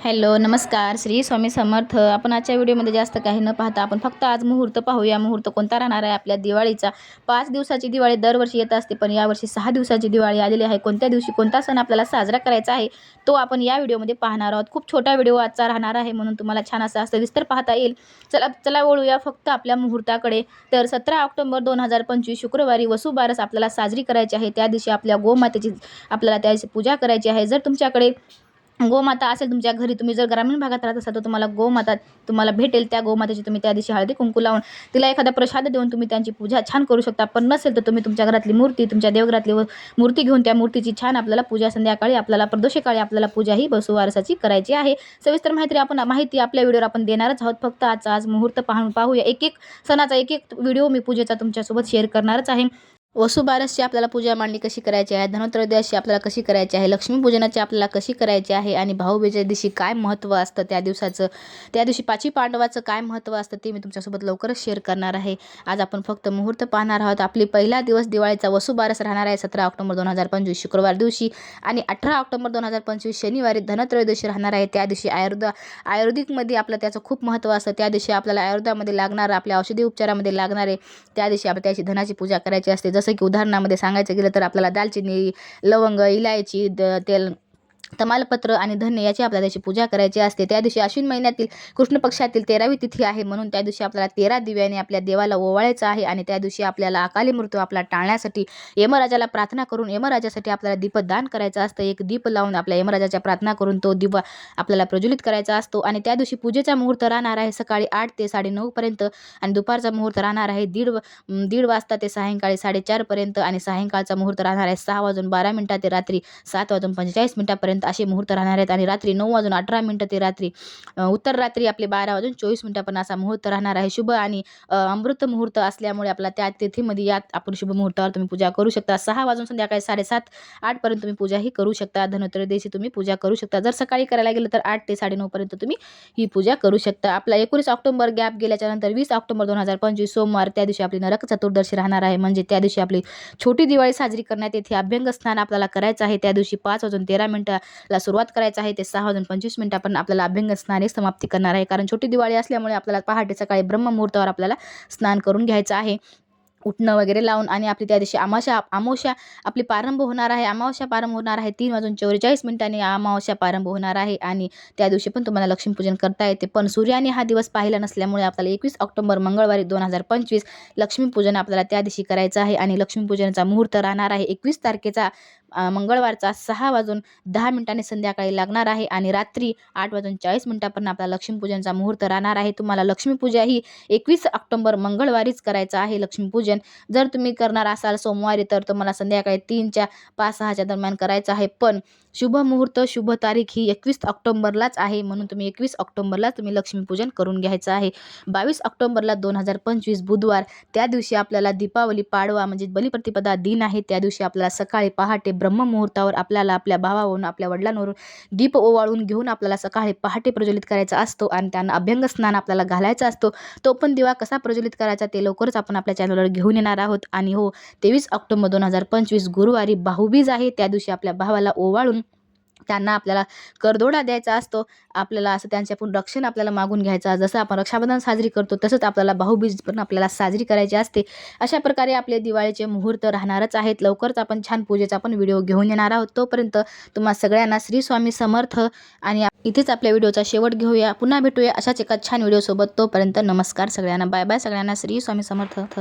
Hello नमस्कार. श्री स्वामी समर्थ. आपण आजच्या व्हिडिओमध्ये जास्त काही न पाहता आपण फक्त आज मुहूर्त पाहूया मुहूर्त कोणता राहणार आहे? आपल्या दिवाळीचा पाच दिवसाची दिवाळी दरवर्षी येत असते पण यावर्षी सहा दिवसाची दिवाळी आलेली आहे. कोणत्या दिवशी कोणता सण आपल्याला साजरा करायचा आहे तो आपण या व्हिडिओमध्ये पाहणार आहोत. खूप छोटा व्हिडिओ आजचा राहणार आहे म्हणून तुम्हाला छान असा विस्तर पाहता येईल. चला चला वळूया फक्त आपल्या मुहूर्ताकडे. तर सतरा ऑक्टोबर दोन हजार पंचवीस शुक्रवारी वसुबारस आपल्याला साजरी करायची आहे. त्या दिवशी आपल्या गोमातेची आपल्याला त्या दिवशी पूजा करायची आहे. जर तुमच्याकडे गोमाता असेल तुमच्या घरी तुम्ही जर ग्रामीण भागात राहत असाल तर तुम्हाला गोमाता तुम्हाला भेटेल. त्या गोमातेची तुम्ही त्या दिवशी हळदी कुंकू लावून तिला एखादा प्रसाद देऊन तुम्ही त्यांची पूजा छान करू शकता. पण नसेल तर तुम्ही तुमच्या घरातली मूर्ती तुमच्या देवघरातली व- मूर्ती घेऊन त्या मूर्तीची छान आपल्याला पूजा संध्याकाळी आपल्याला प्रदोषकाळी आपल्याला पूजा ही बसुवारसाची करायची आहे. सविस्तर माहिती आपण माहिती आपल्या व्हिडिओवर आपण देणारच आहोत. फक्त आजचा आज मुहूर्त पाहून पाहूया. एक एक सणाचा एक एक व्हिडिओ मी पूजेचा तुमच्यासोबत शेअर करणारच आहे. वसुबारसची आपल्याला पूजा मांडणी कशी करायची आहे? धनोत्रयोदशी आपल्याला कशी करायची आहे? लक्ष्मीपूजनाची आपल्याला कशी करायची आहे? आणि भाऊबीजेच्या दिवशी काय महत्त्व असतं त्या दिवसाचं? त्या दिवशी पाची पांडवाचं काय महत्त्व असतं ते मी तुमच्यासोबत लवकरच शेअर करणार आहे. आज आपण फक्त मुहूर्त पाहणार आहोत. आपली पहिला दिवस दिवाळीचा वसुबारस राहणार आहे सतरा ऑक्टोबर दोन हजार पंचवीस शुक्रवार दिवशी. आणि अठरा ऑक्टोबर दोन हजार पंचवीस शनिवारी धनत्रयोदशी राहणार आहे. त्या दिवशी आयुर्द आयुर्वेदिकमध्ये आपलं त्याचं खूप महत्त्व असतं. त्या दिवशी आपल्याला आयुर्वेदामध्ये लागणार आपल्या औषधी उपचारामध्ये लागणारे त्या दिवशी आपण त्याची धनाची पूजा करायची असते. जसं की उदाहरणामध्ये सांगायचं गेलं तर आपल्याला दालचिनी लवंग इलायची द तेल तमालपत्र आणि धन्य याची आपल्याला त्याची पूजा करायची असते. त्या दिवशी अश्विन महिन्यातील कृष्ण पक्षातील तेरावी तिथी आहे. म्हणून त्या दिवशी आपल्याला तेरा दिव्याने आपल्या देवाला ओवाळायचं आहे आणि त्या दिवशी आपल्याला अकाली मृत्यू आपला टाळण्यासाठी यमराजाला प्रार्थना करून यमराजासाठी आपल्याला दीपदान करायचं असतं. एक दीप लावून आपल्या यमराजाच्या प्रार्थना करून तो दीप आपल्याला प्रज्वलित करायचा असतो. आणि त्या दिवशी पूजेचा मुहूर्त राहणार आहे सकाळी आठ ते साडे नऊपर्यंत आणि दुपारचा मुहूर्त राहणार आहे दीड दीड वाजता ते सायंकाळी साडेचारपर्यंत आणि सायंकाळचा मुहूर्त राहणार आहे सहा वाजून बारा मिनटा ते रात्री सात वाजून पंचेचाळीस मिनटापर्यंत. असे मुहूर्त राहणार आहेत. आणि रात्री नऊ वाजून अठरा मिनटं ते रात्री उत्तर रात्री आपले बारा वाजून चोवीस मिनटापर्यंत असा मुहूर्त राहणार आहे. शुभ आणि अमृत मुहूर्त असल्यामुळे आपला त्या तिथीमध्ये यात आपण शुभ मुहूर्तावर तुम्ही पूजा करू शकता. सहा वाजून संध्याकाळी साडेसात आठपर्यंत तुम्ही पूजाही करू शकता. धनोत्रयोदशी तुम्ही पूजा करू शकता. जर सकाळी करायला गेलं तर आठ ते साडेनऊपर्यंत तुम्ही ही पूजा करू शकता. आपला एकोणीस ऑक्टोबर गॅप गेल्याच्यानंतर वीस ऑक्टोबर दोन हजार पंचवीस सोमवार त्या दिवशी आपली नरक चतुर्दशी राहणार आहे. म्हणजे त्या दिवशी आपली छोटी दिवाळी साजरी करण्यात येथे अभ्यंग स्नान आपल्याला करायचं आहे. त्या दिवशी पाच वाजून तेरा ला सुरुवात करायचं आहे ते सहा वाजून पंचवीस मिनटापर्यंत आपल्याला अभ्यंग स्नान समाप्ती करणार आहे. कारण छोटी दिवाळी असल्यामुळे आपल्याला पहाटे सकाळी ब्रह्ममुहूर्तावर आपल्याला स्नान करून घ्यायचं आहे. उठणं वगैरे लावून आणि आपली त्या दिवशी अमावस्या अमावस्या आपली प्रारंभ होणार आहे. अमावस्या प्रारंभ होणार आहे तीन वाजून चौवेचाळीस मिनिटांनी अमावस्या प्रारंभ होणार आहे आणि त्या दिवशी पण तुम्हाला लक्ष्मीपूजन करता येते. पण सूर्याने हा दिवस पाहिला नसल्यामुळे आपल्याला एकवीस ऑक्टोबर मंगळवारी दोन हजार पंचवीस लक्ष्मीपूजन आपल्याला त्या दिवशी करायचं आहे आणि लक्ष्मीपूजनाचा मुहूर्त राहणार आहे. एकवीस तारखेचा मंगळवारचा सहा वाजून दहा मिनिटांनी संध्याकाळी लागणार आहे आणि रात्री आठ वाजून चाळीस मिनिटापर्यंत आपला लक्ष्मीपूजनचा मुहूर्त राहणार आहे. तुम्हाला लक्ष्मीपूजा ही एकवीस ऑक्टोबर मंगळवारीच करायचं आहे लक्ष्मीपूजन जर तुम्ही करणार असाल सोमवारी तर तुम्हाला संध्याकाळी तीनच्या पाच सहाच्या दरम्यान करायचं आहे. पण शुभ मुहूर्त शुभ तारीख ही एकवीस ऑक्टोबरलाच आहे. म्हणून तुम्ही एकवीस ऑक्टोबरला तुम्ही लक्ष्मीपूजन करून घ्यायचं आहे. बावीस ऑक्टोबरला दोन हजार पंचवीस बुधवार त्या दिवशी आपल्याला दीपावली पाडवा म्हणजे बलिप्रतिपदा दिन आहे. त्या दिवशी आपल्याला सकाळी पहाटे ब्रह्ममुहूर्तावर आपल्याला आपल्या भावावरून आपल्या वडिलांवरून दीप ओवाळून घेऊन आपल्याला सकाळी पहाटे प्रज्वलित करायचा असतो आणि त्यांना अभ्यंग स्नान आपल्याला घालायचा असतो. तो पण दिवा कसा प्रज्वलित करायचा ते लवकरच आपण आपल्या चॅनलवर घेऊन येणार आहोत. आणि हो तेवीस ऑक्टोबर दोन हजार पंचवीस गुरुवारी भाऊबीज आहे. त्या दिवशी आपल्या भावाला ओवाळून त्यांना आपल्याला करदोडा द्यायचा असतो. आपल्याला असं त्यांच्याकडून रक्षण आपल्याला मागून घ्यायचं जसं आपण रक्षाबंधन साजरी करतो तसंच आपल्याला भाऊबीज पण आपल्याला साजरी करायची असते. अशा प्रकारे आपले दिवाळीचे मुहूर्त राहणारच आहेत. लवकरच आपण छान पूजेचा पण व्हिडिओ घेऊन येणार आहोत. तोपर्यंत तुम्हा सगळ्यांना श्री स्वामी समर्थ आणि इथेच आपल्या व्हिडिओचा शेवट घेऊया. पुन्हा भेटूया अशाच एका छान व्हिडिओसोबत. तोपर्यंत नमस्कार सगळ्यांना. बाय बाय सगळ्यांना. श्री स्वामी समर्थ.